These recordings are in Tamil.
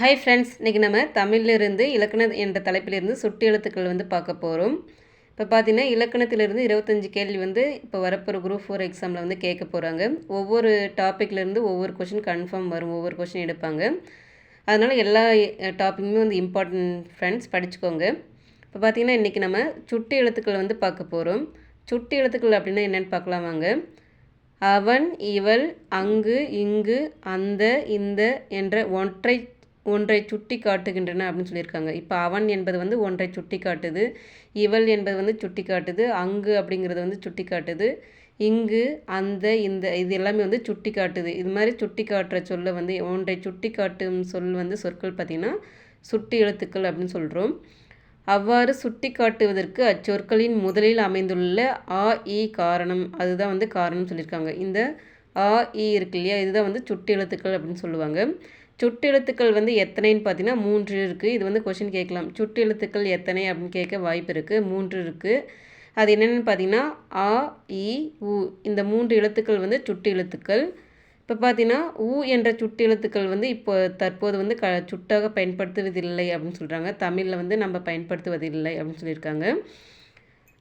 ஹாய் ஃப்ரெண்ட்ஸ் இன்றைக்கி நம்ம தமிழிலிருந்து இலக்கணம் என்ற தலைப்பிலிருந்து சுட்டு எழுத்துக்கள் வந்து பார்க்க போகிறோம் இப்போ பார்த்தீங்கன்னா இலக்கணத்திலிருந்து இருபத்தஞ்சி கேள்வி வந்து இப்போ வரப்போகிற குரூப் ஃபோர் எக்ஸாமில் வந்து கேட்க போகிறாங்க ஒவ்வொரு டாப்பிக்லேருந்து ஒவ்வொரு கொஷின் கன்ஃபார்ம் வரும் ஒவ்வொரு கொஷின் எடுப்பாங்க. அதனால் எல்லா டாப்பிக்குமே வந்து இம்பார்ட்டன்ட் ஃப்ரெண்ட்ஸ் படிச்சுக்கோங்க. இப்போ பார்த்தீங்கன்னா இன்றைக்கி நம்ம சுட்டு எழுத்துக்கள் வந்து பார்க்க போகிறோம் சுட்டு எழுத்துக்கள் அப்படின்னா என்னென்னு பார்க்கலாம் வாங்க. அவன் இவள் அங்கு இங்கு அந்த இந்த என்ற ஒன்றை ஒன்றை சுட்டி காட்டுகின்றன அப்படின்னு சொல்லியிருக்காங்க. இப்போ அவன் என்பது வந்து ஒன்றை சுட்டி காட்டுது இவள் என்பது வந்து சுட்டி காட்டுது அங்கு அப்படிங்கிறது வந்து சுட்டி காட்டுது இங்கு அந்த இந்த இது எல்லாமே வந்து சுட்டி காட்டுது. இது மாதிரி சுட்டி காட்டுற சொல்ல வந்து ஒன்றை சுட்டி காட்டும் சொல் வந்து சொற்கள் பார்த்திங்கன்னா சுட்டி எழுத்துக்கள் அப்படின்னு சொல்கிறோம் அவ்வாறு சுட்டி காட்டுவதற்கு அச்சொற்களின் முதலில் அமைந்துள்ள ஆ இ காரணம். அதுதான் வந்து காரணம் சொல்லியிருக்காங்க. இந்த ஆ இ இருக்கு இல்லையா? இதுதான் வந்து சுட்டி எழுத்துக்கள் அப்படின்னு சொல்லுவாங்க. சுட்டு எழுத்துக்கள் வந்து எத்தனைன்னு பார்த்தீங்கன்னா மூன்று இருக்குது இது வந்து கொஷின் கேட்கலாம். சுட்டு எழுத்துக்கள் எத்தனை அப்படின்னு கேட்க வாய்ப்பு இருக்குது மூன்று இருக்குது அது என்னென்னு பார்த்தீங்கன்னா ஆ இ உ. இந்த மூன்று எழுத்துக்கள் வந்து சுட்டு எழுத்துக்கள். இப்போ பார்த்தீங்கன்னா ஊ என்ற சுட்டு எழுத்துக்கள் வந்து இப்போ தற்போது வந்து க சுட்டாக பயன்படுத்துவதில்லை அப்படின்னு சொல்கிறாங்க தமிழில் வந்து நம்ம பயன்படுத்துவதில்லை அப்படின்னு சொல்லியிருக்காங்க.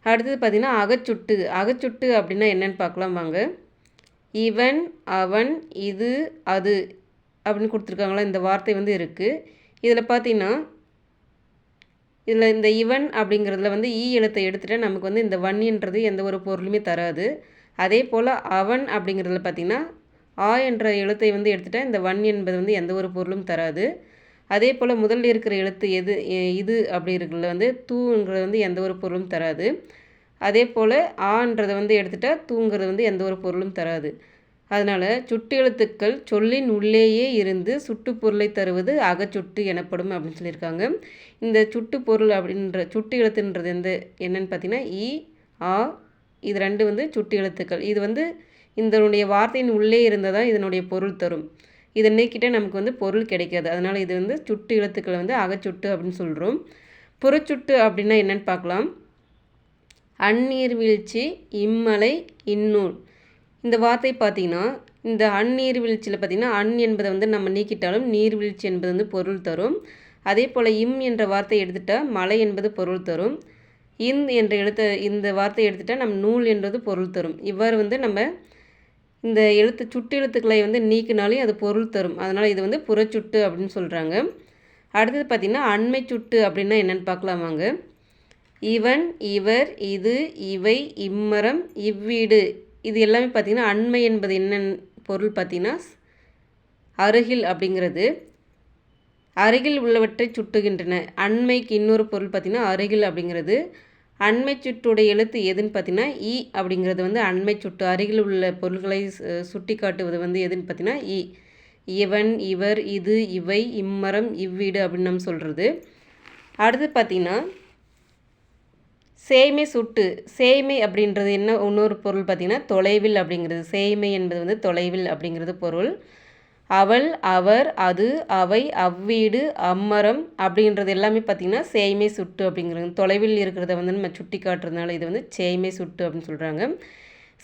அடுத்தது பார்த்திங்கன்னா அகச்சுட்டு. அகச்சுட்டு அப்படின்னா என்னென்னு பார்க்கலாம் வாங்க. இவன் அவன் இது அது. அப்படின்னு கொடுத்துருக்காங்களா? இந்த வார்த்தை வந்து இருக்குது இதில் பார்த்தீங்கன்னா இதில் இந்த இவன் அப்படிங்கிறதுல வந்து ஈ எழுத்தை எடுத்துகிட்டு நமக்கு வந்து இந்த வன்னின்றது எந்த ஒரு பொருளுமே தராது. அதே போல் அவன் அப்படிங்கிறதுல பார்த்திங்கன்னா ஆ என்ற எழுத்தை வந்து எடுத்துகிட்டா இந்த வன் என்பது வந்து எந்த ஒரு பொருளும் தராது. அதே போல் முதல்ல இருக்கிற எழுத்து எது இது அப்படி இருக்கிறதுல வந்து தூங்கிறது வந்து எந்த ஒரு பொருளும் தராது. அதே போல் ஆன்றதை வந்து எடுத்துட்டால் தூங்கிறது வந்து எந்த ஒரு பொருளும் தராது. அதனால் சுட்டு எழுத்துக்கள் சொல்லின் உள்ளேயே இருந்து சுட்டு பொருளை தருவது அகச்சுட்டு எனப்படும் அப்படின்னு சொல்லியிருக்காங்க. இந்த சுட்டு பொருள் அப்படின்ற சுட்டு எழுத்துன்றது எந்த என்னன்னு பார்த்தீங்கன்னா இ ஆ இது ரெண்டு வந்து சுட்டு எழுத்துக்கள். இது வந்து இதனுடைய வார்த்தையின் உள்ளே இருந்தால் தான் இதனுடைய பொருள் தரும். இதை நீக்கிட்டே நமக்கு வந்து பொருள் கிடைக்காது. அதனால் இது வந்து சுட்டு எழுத்துக்களை வந்து அகச்சுட்டு அப்படின்னு சொல்கிறோம் புறச்சுட்டு அப்படின்னா என்னென்னு பார்க்கலாம். அந்நீர் வீழ்ச்சி இம்மலை இந்நூல் இந்த வார்த்தை பார்த்திங்கன்னா இந்த அந்நீர்வீழ்ச்சியில் பார்த்திங்கன்னா அன் என்பதை வந்து நம்ம நீக்கிட்டாலும் நீர்வீழ்ச்சி என்பது வந்து பொருள் தரும். அதே போல் இம் என்ற வார்த்தை எடுத்துட்டால் மலை என்பது பொருள் தரும். இந் என்ற எழுத்த இந்த வார்த்தை எடுத்துட்டால் நம் நூல் என்றது பொருள் தரும். இவ்வாறு வந்து நம்ம இந்த எழுத்து சுட்டு எழுத்துக்களை வந்து நீக்கினாலே அது பொருள் தரும். அதனால் இது வந்து புறச்சுட்டு அப்படின்னு சொல்கிறாங்க அடுத்தது பார்த்திங்கன்னா அண்மை சுட்டு அப்படின்னா என்னென்னு பார்க்கலாம் வாங்க. இவன் இவர் இது இவை இம்மரம் இவ்வீடு இது எல்லாமே பார்த்திங்கன்னா அண்மை என்பது என்னென்ன பொருள் பார்த்திங்கன்னா அருகில் அப்படிங்கிறது. அருகில் உள்ளவற்றை சுட்டுகின்றன. அண்மைக்கு இன்னொரு பொருள் பார்த்திங்கன்னா அருகில் அப்படிங்கிறது. அண்மை சுட்டுடைய எழுத்து எதுன்னு பார்த்தீங்கன்னா இ அப்படிங்கிறது வந்து அண்மை சுட்டு அருகில் உள்ள பொருள்களை சுட்டி காட்டுவது வந்து எதுன்னு பார்த்தீங்கன்னா இ இவன் இவர் இது இவை இம்மரம் இவ்வீடு அப்படின்னு நம்ம சொல்கிறது அடுத்து பார்த்திங்கன்னா சேய்மை சுட்டு சேய்மை அப்படின்றது என்ன? இன்னொரு பொருள் பார்த்திங்கன்னா தொலைவில் அப்படிங்கிறது. சேய்மை என்பது வந்து தொலைவில் அப்படிங்கிறது பொருள். அவள் அவர் அது அவை அவ்வீடு அம்மரம் அப்படின்றது எல்லாமே பார்த்திங்கன்னா சேய்மை சுட்டு அப்படிங்கிறது. தொலைவில் இருக்கிறத வந்து நம்ம சுட்டி காட்டுறதுனால இது வந்து சேய்மை சுட்டு அப்படின்னு சொல்கிறாங்க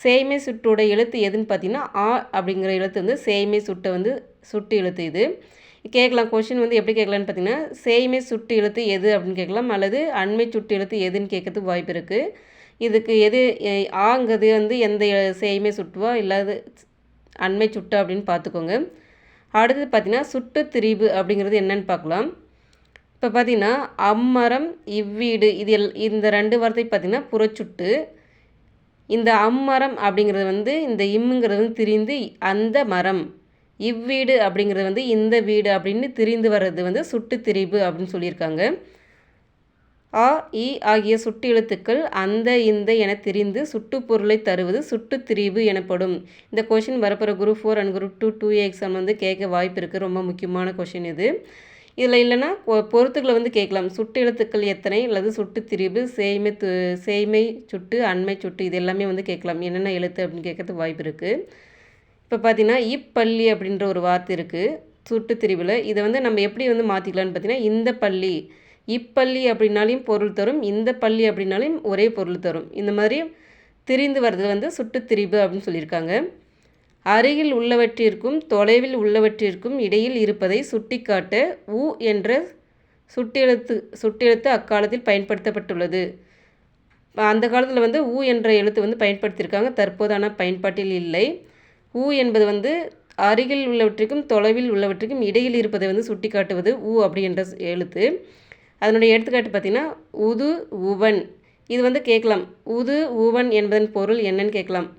சேய்மை சுட்டோட எழுத்து எதுன்னு பார்த்தீங்கன்னா ஆ அப்படிங்கிற எழுத்து வந்து சேய்மை சுட்டை வந்து சுட்டு எழுத்து இது. கேட்கலாம். கொஷின் வந்து எப்படி கேட்கலான்னு பார்த்தீங்கன்னா சேய்மை சுட்டு எழுத்து எது அப்படின்னு கேட்கலாம். அல்லது அண்மை சுட்டு எழுத்து எதுன்னு கேட்கறதுக்கு வாய்ப்பு இருக்குது இதுக்கு எது ஆங்கிறது வந்து எந்த சேய்மை சுட்டுவா? இல்லாத அண்மை சுட்டு அப்படின்னு பார்த்துக்கோங்க. அடுத்தது பார்த்திங்கன்னா சுட்டு திரிவு அப்படிங்கிறது என்னன்னு பார்க்கலாம். இப்போ பார்த்திங்கன்னா அம்மரம் இவ்வீடு இது எல் இந்த ரெண்டு வார்த்தை பார்த்திங்கன்னா புறச்சுட்டு இந்த அம்மரம் அப்படிங்கிறது வந்து இந்த இம்முங்கிறது வந்து திரிந்து அந்த மரம். இவ்வீடு அப்படிங்கிறது வந்து இந்த வீடு அப்படின்னு திரிந்து வர்றது வந்து சுட்டு திரிபு அப்படின்னு சொல்லியிருக்காங்க. ஆ இ ஆகிய சுட்டு எழுத்துக்கள் அந்த இந்த என திரிந்து சுட்டு பொருளை தருவது சுட்டு திரிவு எனப்படும். இந்த கொஷின் வரப்போகிற group four and group two two exam வந்து கேட்க வாய்ப்பு இருக்குது ரொம்ப முக்கியமான கொஷின் இது. இதில் இல்லைன்னா பொறுத்துக்களை வந்து கேட்கலாம். சுட்டு எழுத்துக்கள் எத்தனை அல்லது சுட்டு திரிவு சேய்மை து சேய்மை சுட்டு அண்மை சுட்டு இது எல்லாமே வந்து கேட்கலாம். என்னென்ன எழுத்து அப்படின்னு கேட்கறதுக்கு வாய்ப்பு இருக்குது இப்போ பார்த்தீங்கன்னா இப்பள்ளி அப்படின்ற ஒரு வார்த்தை இருக்குது சுட்டு திரிவில் இதை வந்து நம்ம எப்படி வந்து மாற்றிக்கலான்னு பார்த்தீங்கன்னா இந்த பள்ளி இப்பள்ளி அப்படின்னாலையும் பொருள் தரும். இந்த பள்ளி அப்படின்னாலையும் ஒரே பொருள் தரும். இந்த மாதிரி திரிந்து வர்றது வந்து சுட்டு திரிபு அப்படின்னு சொல்லியிருக்காங்க. அருகில் உள்ளவற்றிற்கும் தொலைவில் உள்ளவற்றிற்கும் இடையில் இருப்பதை சுட்டிக்காட்ட உ என்ற சுட்டெழுத்து சுட்டெழுத்து அக்காலத்தில் பயன்படுத்தப்பட்டுள்ளது. அந்த காலத்தில் வந்து ஊ என்ற எழுத்து வந்து பயன்படுத்தியிருக்காங்க. தற்போதான பயன்பாட்டில் இல்லை. ஊ என்பது வந்து அருகில் உள்ளவற்றுக்கும் தொலைவில் உள்ளவற்றுக்கும் இடையில் இருப்பதை வந்து சுட்டி காட்டுவது ஊ அப்படி என்ற எழுத்து. அதனுடைய எடுத்துக்காட்டு பார்த்திங்கன்னா உது உவன். இது வந்து கேட்கலாம். உது உவன் என்பதன் பொருள் என்னன்னு கேட்கலாம்.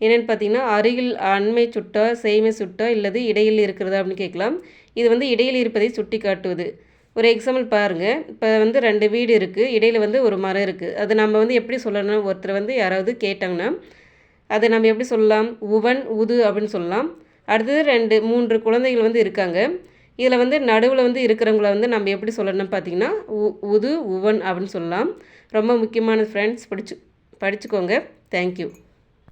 என்னென்னு பார்த்தீங்கன்னா அருகில் அண்மை சுட்டா செய்மை சுட்டா இல்லது இடையில் இருக்கிறதா அப்படின்னு கேட்கலாம். இது வந்து இடையில் இருப்பதை சுட்டி காட்டுவது ஒரு எக்ஸாம்பிள் பாருங்கள் இப்போ வந்து ரெண்டு வீடு இருக்குது இடையில் வந்து ஒரு மரம் இருக்குது அது நம்ம வந்து எப்படி சொல்லணும் ஒருத்தர் வந்து யாராவது கேட்டாங்கன்னா அதை நம்ம எப்படி சொல்லலாம்? உவன் உது அப்படின்னு சொல்லலாம். அடுத்தது ரெண்டு மூன்று குழந்தைகள் வந்து இருக்காங்க. இதில் வந்து நடுவில் வந்து இருக்கிறவங்கள வந்து நம்ம எப்படி சொல்லணும்னு பார்த்தீங்கன்னா உ உது உவன் அப்படின்னு சொல்லலாம். ரொம்ப முக்கியமான ஃப்ரெண்ட்ஸ் படிச்சு படிச்சுக்கோங்க. தேங்க்யூ